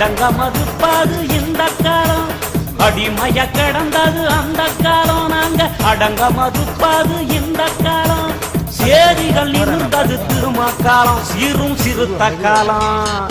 அடங்க மதுப்பாது இந்த காலம். அடிமைய கடந்தது அந்த காலம். நாங்க அடங்க மதுப்பாது இந்த காலம். சேரிகள் இருந்தது திருமக்காலம். சீரும் சிறுத்த காலம்.